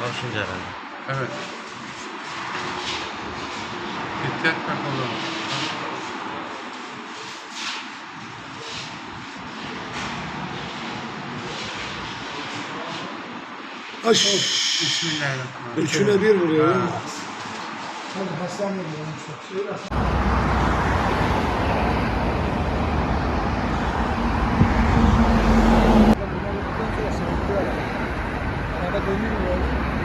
Beşinci herhalde. Evet. Dikkat bakalım. Aş. Bismillahirrahmanirrahim. Üçüne bir vuruyor. Ha. Hadi Hasan vuruyor.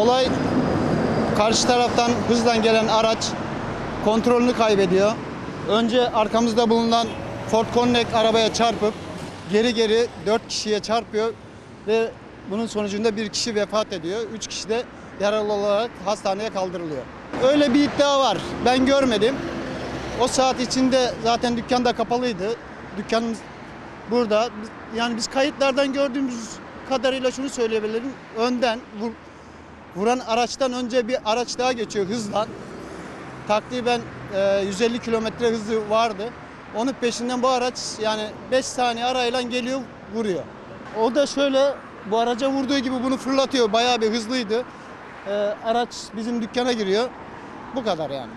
Olay karşı taraftan hızdan gelen araç kontrolünü kaybediyor. Önce arkamızda bulunan Ford Connect arabaya çarpıp geri geri 4 kişiye çarpıyor ve bunun sonucunda bir kişi vefat ediyor. 3 kişi de yaralı olarak hastaneye kaldırılıyor. Öyle bir iddia var. Ben görmedim. O saat içinde zaten dükkan da kapalıydı. Dükkanımız burada. Yani biz kayıtlardan gördüğümüz kadarıyla şunu söyleyebilirim. Önden vuran araçtan önce bir araç daha geçiyor hızla. Takriben e, 150 kilometre hızı vardı. Onun peşinden bu araç yani 5 saniye arayla geliyor vuruyor. O da şöyle bu araca vurduğu gibi bunu fırlatıyor. Bayağı bir hızlıydı. E, araç bizim dükkana giriyor. Bu kadar yani.